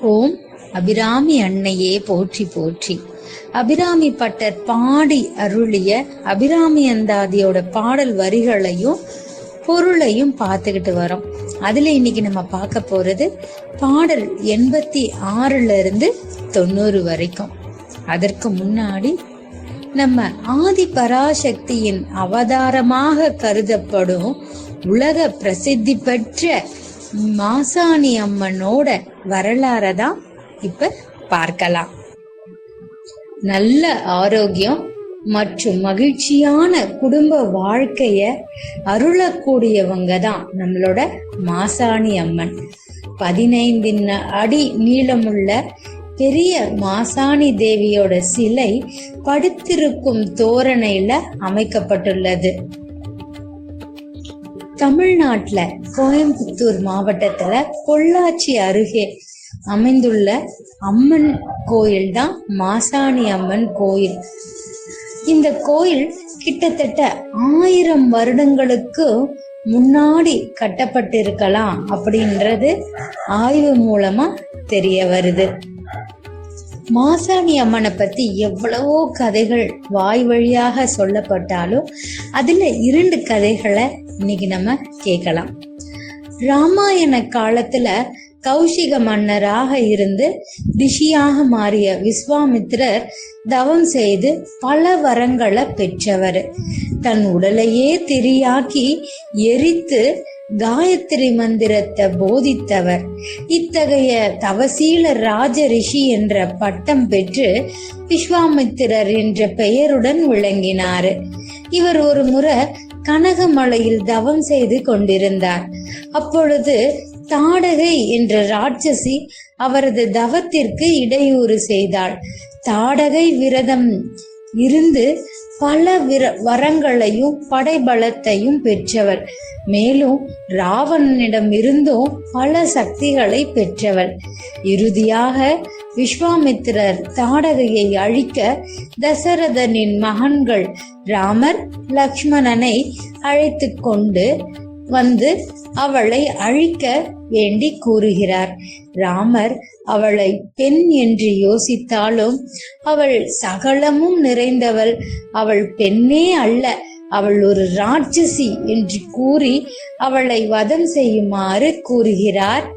ஓம் அபிராமி அன்னையே போற்றி போற்றி. அபிராமி பட்டர் பாடி அருளிய அபிராமி அந்தாதியோட பாடல் வரிகளையும் பொருளையும் பார்த்துக்கிட்டு வரோம். அதுல இன்னைக்கு நம்ம பார்க்க போறது பாடல் எண்பத்தி ஆறுல இருந்து தொண்ணூறு வரைக்கும். அதற்கு முன்னாடி நம்ம ஆதி பராசக்தியின் அவதாரமாக கருதப்படும் உலக பிரசித்தி பெற்ற மாசாணி அம்மனோட வரலாறை தான் இப்ப பார்க்கலாம். நல்ல ஆரோக்கியம் மற்றும் மகிழ்ச்சியான குடும்ப வாழ்க்கைய அருளக்கூடியவங்க தான் நம்மளோட மாசாணி அம்மன். பதினைந்து அடி நீளமுள்ள பெரிய மாசாணி தேவியோட சிலை படுத்திருக்கும் தோரணையில அமைக்கப்பட்டுள்ளது. தமிழ்நாட்டில் கோயம்புத்தூர் மாவட்டத்தில் பொள்ளாச்சி அருகே அமைந்துள்ள அம்மன் கோயில் தான் மாசாணி அம்மன் கோயில். இந்த கோயில் கிட்டத்தட்ட ஆயிரம் வருடங்களுக்கு முன்னாடி கட்டப்பட்டிருக்கலாம் அப்படின்றது ஆய்வு மூலமா தெரிய வருது. மாசாணி அம்மனை பத்தி எவ்வளவோ கதைகள் வாய் வழியாக சொல்லப்பட்டாலும் அதுல இரண்டு கதைகளை இன்னைக்கு நம்ம கேட்கலாம். ராமாயண காலத்துல கௌஷிக மன்னராக இருந்து ரிஷியாக மாறிய விஸ்வாமித்திரர் தவம் செய்து பல வரங்களை பெற்றவர். தன் உடலையே திரியாக்கி எரித்து காயத்ரி மந்திரத்தை போதித்தவர். இத்தகைய தவசீல ராஜ ரிஷி என்ற பட்டம் பெற்று விஸ்வாமித்திரர் என்ற பெயருடன் விளங்கினார். இவர் ஒரு முறை கனகமலையில் தவம் செய்து கொண்டிருந்தார். அப்பொழுது தாடகை என்ற ராட்சசி அவரது தவத்திற்கு இடையூறு செய்தாள். தாடகை விரதம் இருந்து பல விர வரங்களையும் படைபலத்தையும் பெற்றவர். மேலும் ராவணனிடம் இருந்தும் பல சக்திகளை பெற்றவள் இறுதியாக விஸ்வாமித்திரர் தாடகையை அழிக்க தசரதனின் மகன்கள் ராமர் லக்ஷ்மணனை அழைத்து கொண்டு வந்து அவளை அழிக்க வேண்டி கூறுகிறார். ராமர் அவளை பெண் என்று யோசித்தாலும் அவள் சகலமும் நிறைந்தவள். அவள் பெண்ணே அல்ல அவள் ஒரு ராட்சசி என்று கூறி அவளை வதம் செய்யுமாறு கூறுகிறார்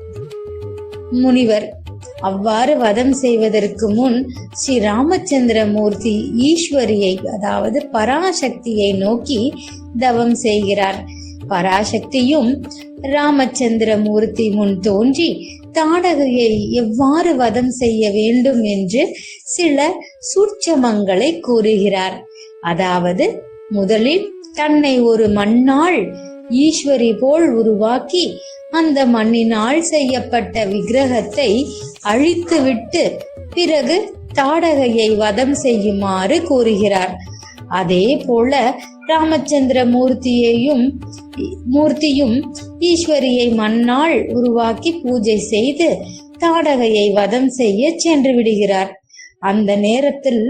முனிவர். அவ்வாறு வதம் செய்வதற்கு முன் ஸ்ரீ ராமச்சந்திரமூர்த்தி ஈஸ்வரியை அதாவது பராசக்தியை நோக்கி தவம் செய்கிறார். பராசக்தியும் ராமச்சந்திரமூர்த்தி முன் தோன்றி தாடகையை எவ்வாறு வதம் செய்ய வேண்டும் என்று சில சூட்சமங்களை கூறுகிறார். அதாவது முதலில் தன்னை ஒரு மண்ணால் ஈஸ்வரி போல் உருவாக்கி அந்த மண்ணினால் செய்யப்பட்ட விக்கிரகத்தை அழித்துவிட்டு பிறகு தாடகையை வதம் செய்யுமாறு கூறுகிறார். அதே போல ராமச்சந்திர மூர்த்தியையும் மூர்த்தியும் ஈஸ்வரியை மண்ணால் உருவாக்கி பூஜை செய்து தாடகையை வதம் செய்ய சென்று விடுகிறார். அந்த நேரத்தில்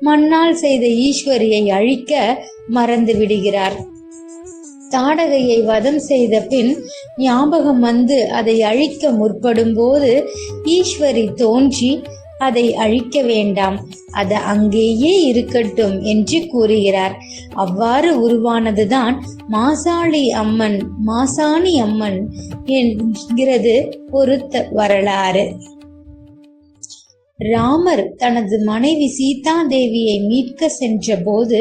மண்ணால் செய்த ஈஸ்வரியை அழிக்க மறந்து விடுகிறார். தாடகையை வதம் செய்த பின் ஞாபகம் வந்து அதை அழிக்க முற்படும் போது ஈஸ்வரி தோன்றி அதை அழிக்க வேண்டாம். அது அங்கேயே இருக்கட்டும் என்று கூறுகிறார். அவ்வாறு உருவானதுதான் மாசாளி அம்மன் மாசாணி அம்மன் என்கிறது ஒரு வரலாறு. ராமர் தனது மனைவி சீதா தேவியை மீட்க சென்ற போது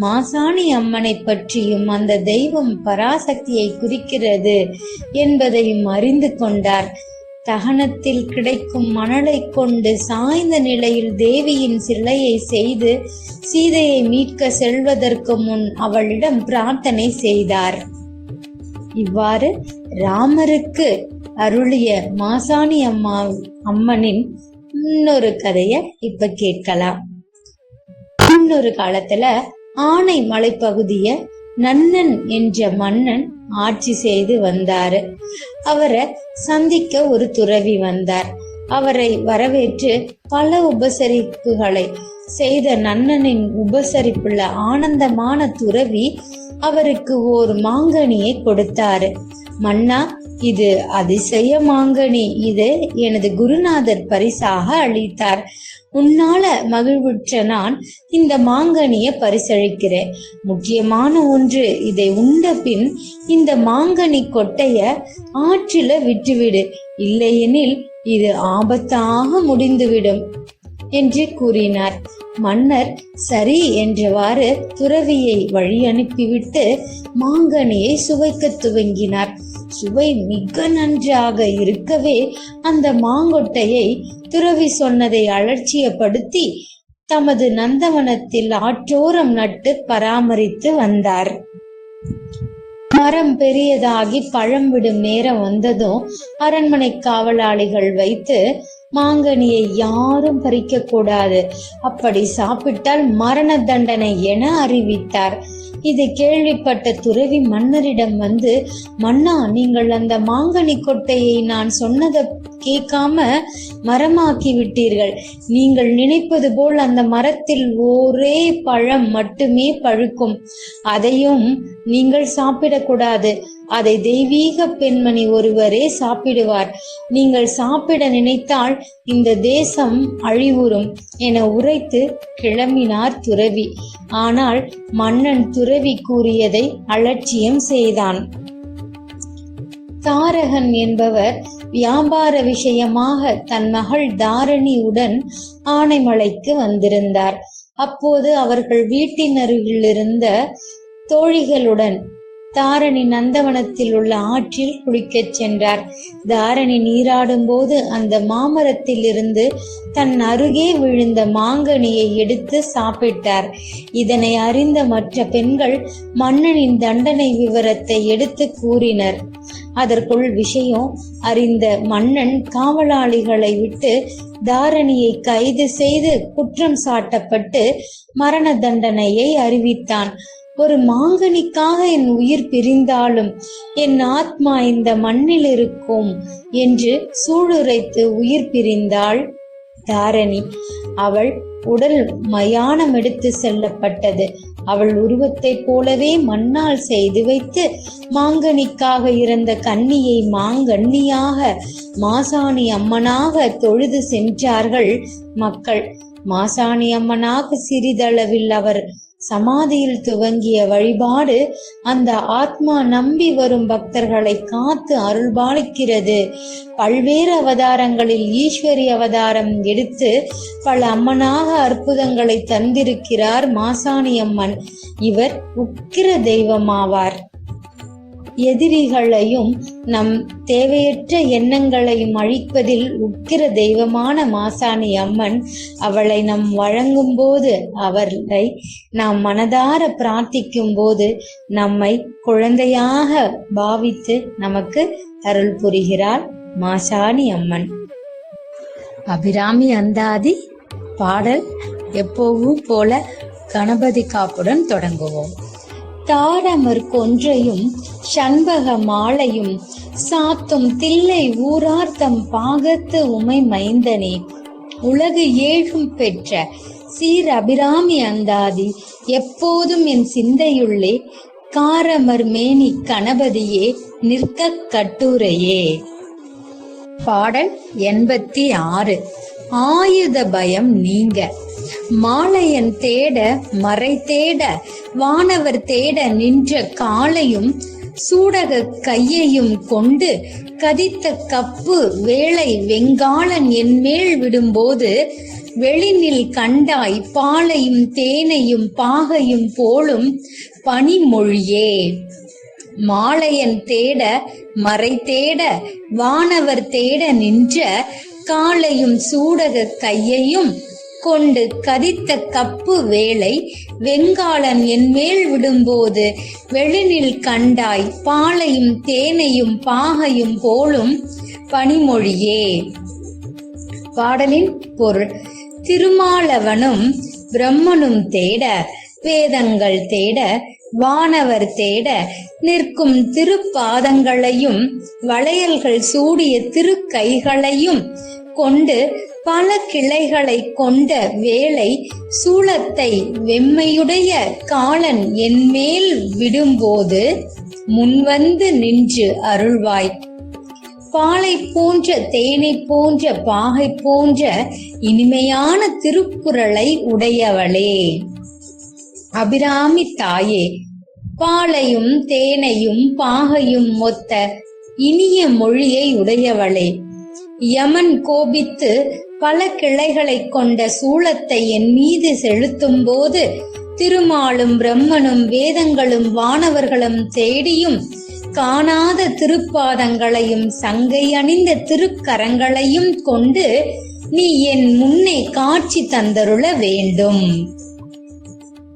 மாசாணி அம்மனை பற்றியும் அந்த தெய்வம் பராசக்தியை குறிக்கிறது என்பதையும் அறிந்து கொண்டார். தகனத்தில் கிடைக்கும் மணலை கொண்டு சாய்ந்த நிலையில் தேவியின் சிலையை செய்து சீதையை மீட்க செல்வதற்கு முன் அவளிடம் பிரார்த்தனை செய்தார். இவ்வாறு ராமருக்கு அருளிய மாசாணி அம்மா அம்மனின் இன்னொரு கதைய இப்ப கேட்கலாம். இன்னொரு காலத்துல ஆனை மலைப்பகுதிய நன்னன் என்ற மன்னன் ஆட்சி செய்து வந்தாரு. அவரை சந்திக்க ஒரு துறவி வந்தார். அவரை வரவேற்று பல உபசரிப்புகளை செய்த நன்னனின் உபசரிப்புள்ள ஆனந்தமான துறவி அவருக்கு ஓர் மாங்கனியை கொடுத்தாரு. மன்னா இது அதிசய மாங்கனி இது எனது குருநாதர் பரிசாக அளித்தார். உன்னால மகிழ்வுற்ற நான் இந்த மாங்கனிய பரிசளிக்கிறேன். முக்கியமான ஒன்று இதை உண்ட பின் இந்த மாங்கனி கொட்டைய ஆற்றில விட்டுவிடு. இல்லையெனில் இது ஆபத்தாக முடிந்துவிடும். என்று கூறினார். மன்னர் சரி என்றவாறு துறவியை வழி அனுப்பிவிட்டு மாங்கனியை சுவைக்க துவங்கினார். சுவை மிக நன்றாக இருக்கவே அந்த மாங்கொட்டையை துறவி சொன்னதை அலட்சியப்படுத்தி தமது நந்தவனத்தில் ஆற்றோரம் நட்டு பராமரித்து வந்தார். மரம் பெரியதாகி பழம் விடும் நேரம் வந்ததும் அரண்மனை காவலாளிகள் வைத்து மாங்கனியை யாரும் பறிக்க கூடாது. அப்படி சாப்பிட்டால் மரண தண்டனை என அறிவித்தார் இது கேள்விப்பட்ட துறவி மன்னரிடம் வந்து மன்னா நீங்கள் அந்த மாங்கனி கொட்டையை நான் சொன்னதை கேட்காம மரமாக்கி விட்டீர்கள் நீங்கள் நினைப்பது போல் அந்த மரத்தில் ஒரே பழம் மட்டுமே பழுக்கும். அதையும் நீங்கள் சாப்பிடக்கூடாது. அதை தெய்வீக பெண்மணி ஒருவரே சாப்பிடுவார். நீங்கள் சாப்பிட நினைத்தால் இந்த தேசம் அழிவுறும் என உரைத்து கிளம்பினார் துறவி. ஆனால் மன்னன் துறவி கூறியதை அலட்சியம் செய்தான். தாரகன் என்பவர் வியாபார விஷயமாக தன் மகள் தாரணியுடன் ஆனைமலைக்கு வந்திருந்தார். அப்போது அவர்கள் வீட்டின் இருந்த தோழிகளுடன் தாரணி நந்தவனத்தில் உள்ள ஆற்றில் குளிக்கச் சென்றார். தாரணி நீராடும் போது அந்த மாமரத்தில் இருந்து தன் அருகே விழுந்த மாங்கனியை எடுத்து சாப்பிட்டார். இதனை அறிந்த மற்ற பெண்கள் மன்னனின் தண்டனை விவரத்தை எடுத்து கூறினர். அதற்குள் விஷயம் அறிந்த மன்னன் காவலாளிகளை விட்டு தாரணியை கைது செய்து குற்றம் சாட்டப்பட்டு மரண தண்டனையை அறிவித்தான். ஒரு மாங்கனிக்காக என் உயிர் பிரிந்தாலும் என் ஆத்மா இந்த மண்ணில் இருக்கும் என்று சூளுரைத்து உயிர் பிரிந்தாள் தாரணி. அவள் உடல் மயானம் எடுத்து செல்லப்பட்டது. அவள் உருவத்தைப் போலவே மண்ணால் செய்து வைத்து மாங்கனிக்காக இருந்த கன்னியை மாங்கன்னியாக மாசாணி அம்மனாக தொழுது சென்றார்கள் மக்கள். மாசாணி அம்மனாக சிறிதளவில் அவர் சமாதியில் துவங்கிய வழிபாடு அந்த ஆத்மா நம்பி வரும் பக்தர்களை காத்து அருள்பாலிக்கிறது. பல்வேறு அவதாரங்களில் ஈஸ்வரி அவதாரம் எடுத்து பல அம்மனாக அற்புதங்களை தந்திருக்கிறார் மாசாணி அம்மன் இவர் உக்கிர தெய்வமாவார். எதிரிகளையும் நம் தேவையற்ற எண்ணங்களையும் அழிப்பதில் உக்கிர தெய்வமான மாசாணி அம்மன் அவளை நம் வழங்கும் போது அவளை நாம் மனதார பிரார்த்திக்கும் போது நம்மை குழந்தையாக பாவித்து நமக்கு அருள் புரிகிறாள் மாசாணி அம்மன். அபிராமி அந்தாதி பாடல் எப்போவும் போல கணபதி காப்புடன் தொடங்குவோம். தாரமர் கொன்றையும் சண்பக மாலையும் சாத்தும் தில்லை ஊரார்த்தம் பாகத்து உமை மைந்தனே. உலகு ஏழும் பெற்ற சீர் அபிராமி அந்தாதி எப்போதும் என் சிந்தையுள்ளே காரமர் மேனி கணபதியே நிற்க கட்டுரையே. பாடல் எண்பத்தி ஆறு ஆயுத பயம் நீங்க. மாலையன் தேட மறை தேட வானவர் தேட நின்ற காலையும் சூடக கையையும் கொண்டு கதித்த கப்பு வேளை வெங்காளன் என்மேல் விடும்போது வெளிநில் கண்டாய் பாலையும் தேனையும் பாகையும் போலும் பனிமொழியே. மாலையன் தேட மறை தேட வானவர் தேட நின்ற காலையும் சூடக கையையும் கொண்டு கதித்த கப்பு வேலை வெங்காளன் என் மேல் விடும்போது வெளினில் கண்டாய் பாலையும் தேனையும் பாகையும் போலும் பனிமொழியே. பாடலின் பொருள் திருமாலவனும் பிரம்மனும் தேட வேதங்கள் தேட வானவர் தேட நிற்கும் திருப்பாதங்களையும் வளையல்கள் சூடிய திருக்கைகளையும் கொண்டு பல கிளைகளை கொண்ட வேளை சூளத்தை வெம்மையுடைய காலன் என்மேல் விடும்போது முன்வந்து நின்று அருள்வாய். பாலை போன்ற தேனை போன்ற பாகை போன்ற இனிமையான திருக்குறளை உடையவளே. அபிராமி தாயே பாலையும் தேனையும் பாகையும் மொத்த இனிய மொழியை உடையவளே. யமன் கோபித்து பல கிளைகளை கொண்ட சூளத்தை என் மீது செலுத்தும் போது திருமாலும் பிரம்மனும் வேதங்களும் வானவர்களும் தேடியும் காணாத திருப்பாதங்களையும் சங்கை அணிந்த திருக்கரங்களையும் கொண்டு நீ என் முன்னே காட்சி தந்தருள வேண்டும்.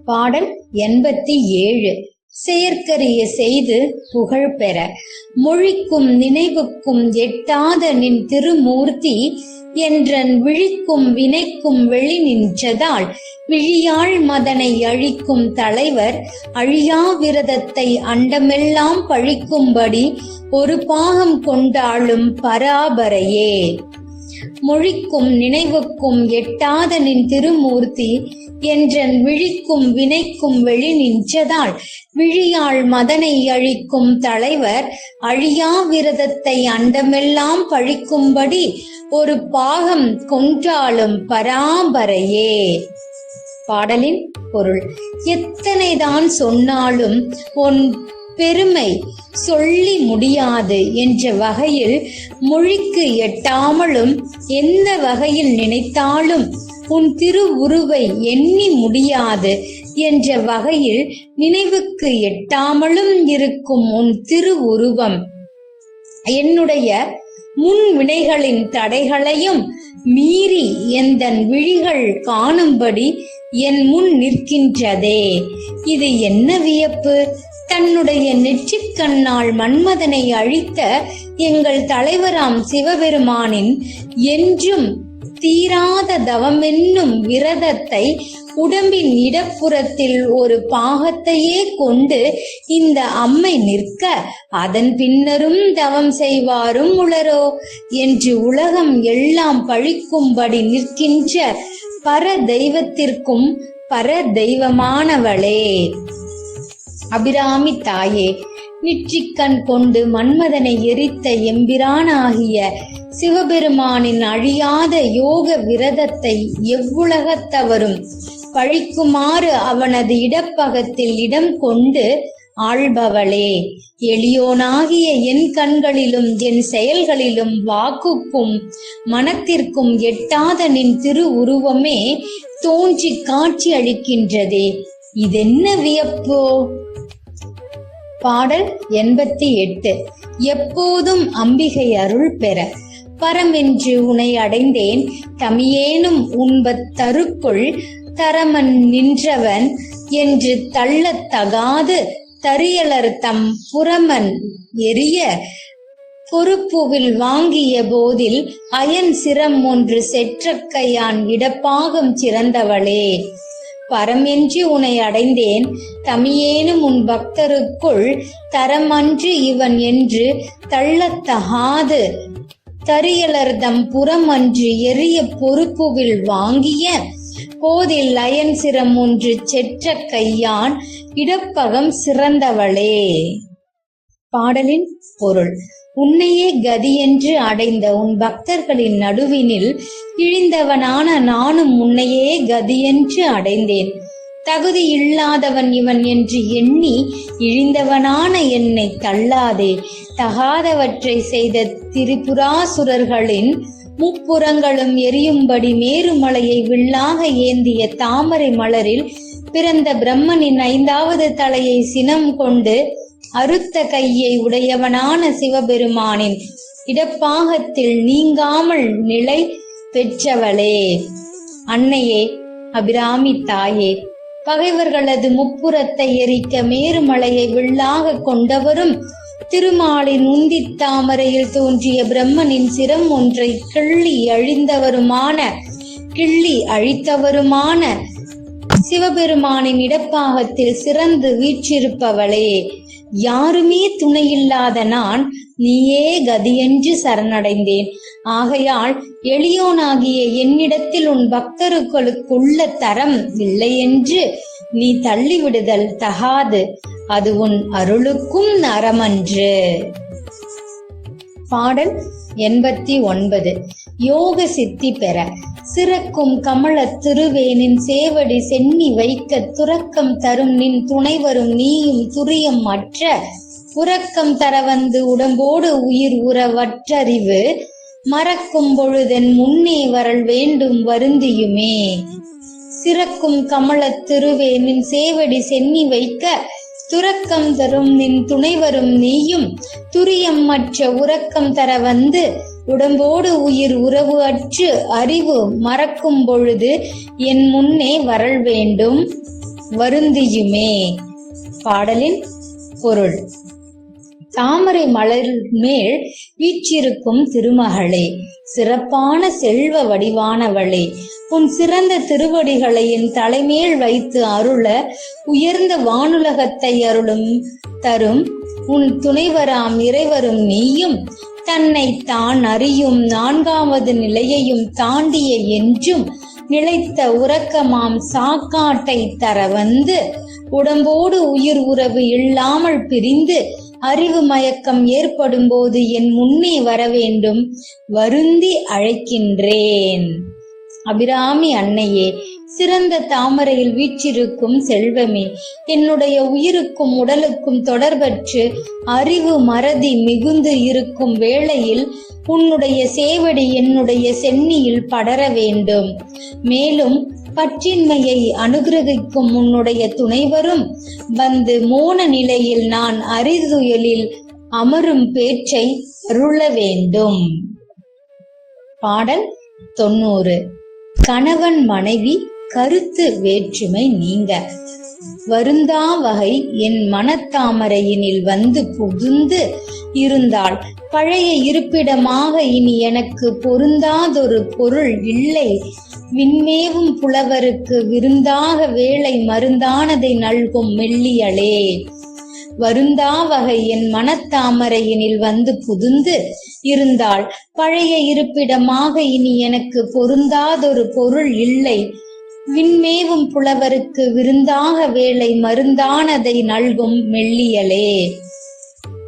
பாடல் எண்பத்தி ஏழு. செயற்கரிய செய்து புகழ் பெற மொழிக்கும் நினைவுக்கும் எட்டாத நின் திருமூர்த்தி என்றன் விழிக்கும் வினைக்கும் வெளி நின்றதால் விழியாள் மதனை அழிக்கும் தலைவர் அழியா விரதத்தை அண்டமெல்லாம் பழிக்கும்படி ஒரு பாகம் கொண்டாளும் பராபரையே. மொழிக்கும் நினைவுக்கும் எட்டாத நின் திருமூர்த்தி என்றன் விழிக்கும் வினைக்கும் வெளி நின்றதால் விழியாள் மதனை அழிக்கும் தலைவர் அழியா விரதத்தை அண்டமெல்லாம் பழிக்கும்படி ஒரு பாகம் கொன்றாலும் பராபரையே. பாடலின் பொருள் எத்தனைதான் சொன்னாலும் உன் பெருமை சொல்லி முடியாது என்ற வகையில் மொழிக்கு எட்டாமலும் எந்த வகையில் நினைத்தாலும் உன் திருவுருவை எண்ணி முடியாது என்ற வகையில் நினைவுக்கு எட்டாமலும் இருக்கும் உன் திருவுருவம். என்னுடைய முன் வினைகளின் தடைகளையும் மீறி எந்தன் விழிகள் காணும்படி என் முன் நிற்கின்றதே. இது என்ன வியப்பு? தன்னுடைய நெற்றிக் கண்ணால் மன்மதனை அழித்த எங்கள் தலைவராம் சிவபெருமானின் என்றும் தீராத தவமென்னும் விரதத்தை உடம்பின் இடப்புறத்தில் ஒரு பாகத்தையே கொண்டு இந்த அம்மை நிற்க அதன் பின்னரும் தவம் செய்வாரும் உளரோ என்று உலகம் எல்லாம் பழிக்கும்படி நிற்கின்ற பர தெய்வத்திற்கும் பர தெய்வமானவளே அபிராமி தாயே நிற்றிக்கண் கொண்டு மன்மதனை எரித்த எம்பிரானாகிய சிவபெருமானின் அழியாத யோக விரதத்தை எவ்வுலகத்தவரும் பழிக்குமாறு அவனது இடப்பகத்தில் இடம் கொண்டு ஆள்பவளே. எளியோனாகிய என் கண்களிலும் என் செயல்களிலும் வாக்குக்கும் மனத்திற்கும் எட்டாத நின் திரு உருவமே தோன்றி காட்சி அளிக்கின்றதே இதென்ன வியப்போ? பாடல் எண்பத்தி எட்டு. எப்போதும் அம்பிகை அருள் பெற. பரமென்று உனை அடைந்தேன். தமியேனும் உண்பத் தருக்குள். தரமன் நின்றவன் என்று தள்ளத் தகாது. தரியலர் தம் புறமன் எரிய. பொறுப்புவில் வாங்கிய போதில் அயன் சிரம் ஒன்று செற்றக்கையான் இடப்பாகம் சிறந்தவளே. பரமென்று உனை அடைந்தேன். தமியேனும் உன் பக்தருக்குள் தரமன்று இவன் என்று தள்ளத்தகாது தரியலர்தம் புறமன்று எரிய பொறுப்புவில் வாங்கிய போதில் லயன் சிரம் ஒன்று செற்ற கையான் இடப்பகம் சிறந்தவளே. பாடலின் பொருள். உன்னையே கதி என்று அடைந்த உன் பக்தர்களின் நடுவினில் இழிந்தவனான நானும் உன்னையே கதி என்று அடைந்தேன். தகுதி இல்லாதவன் இவன் என்று எண்ணி இழிந்தவனான என்னை தள்ளாதே. தகாதவற்றை செய்த திரிபுராசுரர்களின் முப்புறங்களும் எரியும்படி மேருமலையை வில்லாக ஏந்திய தாமரை மலரில் பிறந்த பிரம்மனின் ஐந்தாவது தலையை சினம் கொண்டு அறுத்த கையை உடையவனான சிவபெருமானின் இடப்பாகத்தில் நீங்காமல் நிலை பெற்றவளே. அன்னையே அபிராமி தாயே பகைவர்களது முப்புறத்தை எரிக்க மேருமலையை வில்லாக கொண்டவரும் திருமாலின் உந்தித் தாமரையில் தோன்றிய பிரம்மனின் சிரம் ஒன்றை கிள்ளி அழிந்தவருமான கிள்ளி அழித்தவருமான சிவபெருமானின் இடப்பாகத்தில் சிறந்து வீற்றிருப்பவளே யாருமே துணையில்லாத நான் நீயே கதியென்று சரணடைந்தேன். ஆகையால் எளியோனாகிய என்னிடத்தில் உன் பக்தர்களுக்குள்ள தரம் இல்லையென்று நீ தள்ளிவிடுதல் தகாது. அது உன் அருளுக்கும் நரமன்று. பாடல் எண்பத்தி ஒன்பது. யோக சித்தி பெற. சிறக்கும் கமல திருவேனின் சேவடி சென்னி வைக்க துறக்கம் தரும் நின் துணைவரும் நீயும் துரியம் மற்ற உறக்கம் தர வந்து உடம்போடு உயிர் உறவற்றறிவு. மறக்கும் பொழுதென் முன்னே வரல் வேண்டும் வருந்தியுமே. சிறக்கும் கமலத் திருவேனின் சேவடி சென்னி வைக்க துறக்கம் தரும் நின் துணை வரும் நீயும். துரியம் மற்ற உறக்கம் தர வந்து உடம்போடு உயிர் உறவு அற்று அறிவு மறக்கும் பொழுது என் முன்னே வரல் வேண்டும். வருந்தியுமே. பாடலின் பொருள். தாமரை மலர் மேல் வீச்சிருக்கும் திருமகளே சிறப்பான செல்வ வடிவானவளே உன் சிறந்த திருவடிகளை என் தலைமேல் வைத்து அருள உயர்ந்த வானுலகத்தை அருளும் தரும் உன் துணைவராம் இறைவரும் நீயும் தன்னை தான் அறியும் நான்காவது நிலையையும் தாண்டிய என்றும் நிலைத்த உறக்கமாம் சாக்காட்டை தர வந்து உடம்போடு உயிர் உறவு இல்லாமல் பிரிந்து அறிவு மயக்கம் ஏற்படும் போது என் முன்னே வர வேண்டும். வருந்தி அழைக்கின்றேன். அபிராமி அன்னையே சிறந்த தாமரையில் வீற்றிருக்கும் செல்வமே என்னுடைய உயிருக்கும் உடலுக்கும் தொடர்பற்று அறிவு மறதி மிகுந்து இருக்கும் வேளையில் உன்னுடைய சேவடி என்னுடைய சென்னியில் படர வேண்டும். மேலும் பற்றின்மையை அனுகிரகிக்கும் உன்னுடைய துணைவரும் வந்து மோன நிலையில் நான் அரிதுயலில் அமரும் பேச்சை அருள வேண்டும். பாடல் தொண்ணூறு. கணவன் மனைவி கருத்து வேற்றுமை நீங்க. வருந்தா வகை என் மனத்தாமரையினில் வந்து புகுந்து இருந்தால் பழைய இருப்பிடமாக இனி எனக்கு பொருந்தாதொரு பொருள் இல்லை. விண்மேவும் புலவருக்கு விருந்தாக வேலை மருந்தானதை நல்கும் மெல்லியளே. வருந்தா வகை என் மனத்தாமரையினில் வந்து புதுந்து இருந்தால் பழைய இருப்பிடமாக இனி எனக்கு பொருந்தாதொரு பொருள் இல்லை. விண்மேவும் புலவருக்கு விருந்தாக வேலை மருந்தானதை நல்கும் மெல்லியலே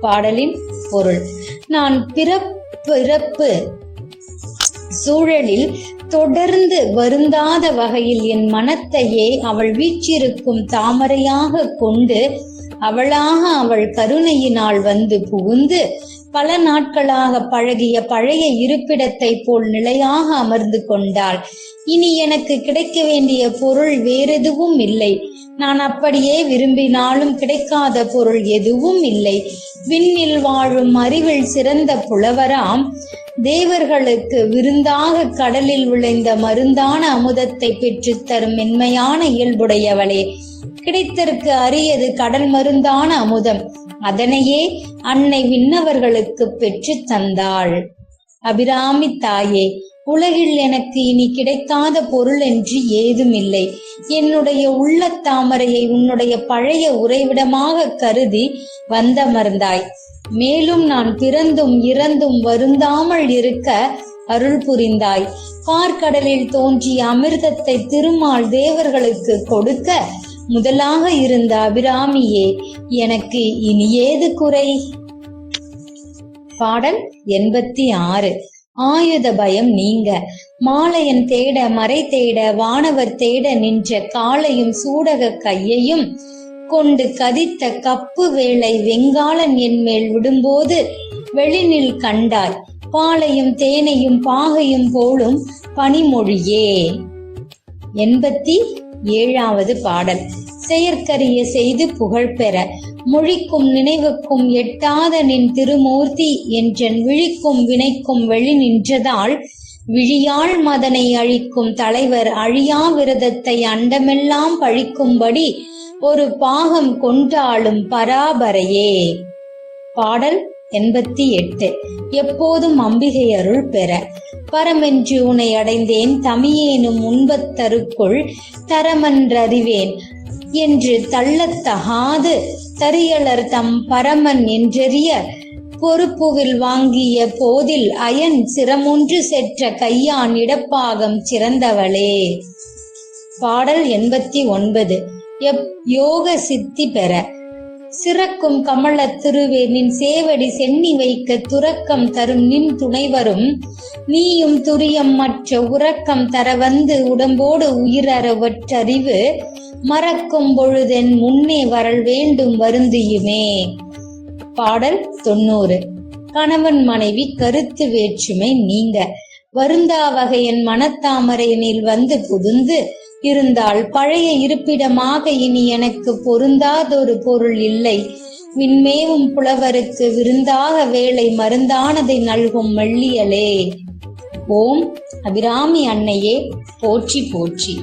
பாடலின் பொருள். நான் பிறப்பிறப்பு சூழலில் தொடர்ந்து வருந்தாத வகையில் என் மனத்தையே அவள் வீச்சிருக்கும் தாமரையாக கொண்டு அவளாக அவள் கருணையினால் வந்து புகுந்து பல நாட்களாக பழகிய பழைய இருப்பிடத்தை போல் நிலையாக அமர்ந்து கொண்டாள். இனி எனக்கு கிடைக்க வேண்டிய பொருள் வேறெதுவும் இல்லை. நான் அப்படியே விரும்பினாலும் கிடைக்காத பொருள் எதுவும் இல்லை. விண்ணில் வாழும் அறிவில் சிறந்த புலவராம். தேவர்களுக்கு விருந்தாக கடலில் விளைந்த மருந்தான அமுதத்தை பெற்றுத் தரும் மென்மையான இயல்புடையவளே. கிடைத்தற்கு அரியது கடல் மருந்தான அமுதம். அதனையே அன்னை விண்ணவர்களுக்கு பெற்று தந்தாள். அபிராமி தாயே உலகில் எனக்கு இனி கிடைக்காத பொருள் என்று ஏதுமில்லை. என்னுடைய உள்ள தாமரையை உன்னுடைய பழைய உறைவிடமாக கருதி வந்தமர்ந்தாய். மேலும் நான் பிறந்தும் இறந்தும் வருந்தாமல் இருக்க அருள் புரிந்தாய். பார்க்கடலில் தோன்றிய அமிர்தத்தை திருமால் தேவர்களுக்கு கொடுக்க முதலாக இருந்த அபிராமியே எனக்கு இனி ஏது குறை? பாடல் எண்பத்தி ஆறு. ஆயுத பயம் நீங்க. மாலையன் தேட மறை தேட வானவர் தேட நின்ற காலையும் சூடக கையையும் கொண்டு கதித்த கப்பு வேளை வெங்காளன் என் மேல் விடும்போது வெளிநில் கண்டாய். பாலையும் தேனையும் பாகையும் போலும் பனிமொழியே. எண்பத்தி ஏழாவது பாடல். செயற்கரிய செய்து புகழ் பெற மொழிக்கும் நினைவுக்கும் எட்டாத நின் திருமூர்த்தி என்றன் விழிக்கும் வினைக்கும் வெளி நின்றதால் விழியாள் மதனை அழிக்கும் தலைவர் அழியா விரதத்தை அண்டமெல்லாம் பழிக்கும்படி ஒரு பாகம் கொண்டாளும் பராபரையே. பாடல் எண்பத்தி எட்டு. எப்போதும் அம்பிகை அருள் பெற. பரமென்று உனை அடைந்தேன் தமியேனும் உண்பத்தருக்குள் தரமன்றறிவேன். என்று தள்ளத்தகாது தரியலர் தம் பரமன் என்றெறிய பொறுப்புவில் வாங்கிய போதில் அயன் சிரமொன்று செற்ற கையான் இடப்பாகம் சிறந்தவளே. பாடல் எண்பத்தி ஒன்பது. எப் யோக சித்தி பெற. சிறக்கும் கமல திருவேனின் சேவடி சென்னி வைக்க துறக்கம் தரும் நின் துணைவரும் நீயும் துரியம் மற்ற உறக்கம் தர வந்து உடம்போடு உயிரறவற்றறிவு மறக்கும் பொழுதென் முன்னே வரல் வேண்டும் வருந்தியுமே. பாடல் தொண்ணூறு. கணவன் மனைவி கருத்து வேற்றுமை நீங்க. வருந்தா வகையன் மனத்தாமரையினில் வந்து புகுந்து இருந்தால் பழைய இருப்பிடமாக இனி எனக்கு பொருந்தாதொரு பொருள் இல்லை. விண்மேவும் புலவருக்கு விருந்தாக வேலை மருந்தானதை நல்கும் மெல்லியலே. ஓம் அபிராமி அன்னையே போற்றி போற்றி.